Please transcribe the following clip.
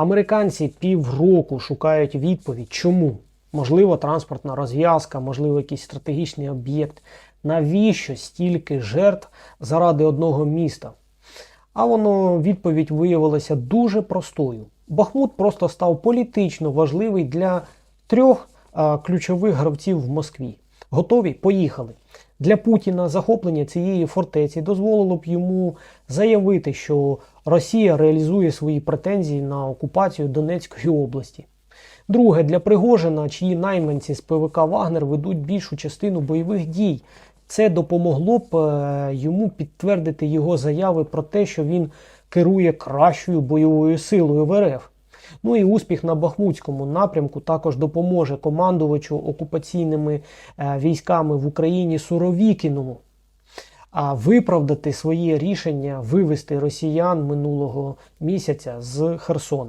Американці півроку шукають відповідь, чому? Можливо, транспортна розв'язка, можливо, якийсь стратегічний об'єкт. Навіщо стільки жертв заради одного міста? А воно відповідь виявилася дуже простою. Бахмут просто став політично важливий для трьох а, ключових гравців в Москві. Готові? Поїхали. Для Путіна захоплення цієї фортеці дозволило б йому заявити, що Росія реалізує свої претензії на окупацію Донецької області. Друге, для Пригожина, чиї найманці з ПВК Вагнер ведуть більшу частину бойових дій. Це допомогло б е, йому підтвердити його заяви про те, що він керує кращою бойовою силою в РФ. Ну і успіх на Бахмутському напрямку також допоможе командувачу окупаційними е, військами в Україні Суровікіному виправдати своє рішення вивести росіян минулого місяця з Херсона.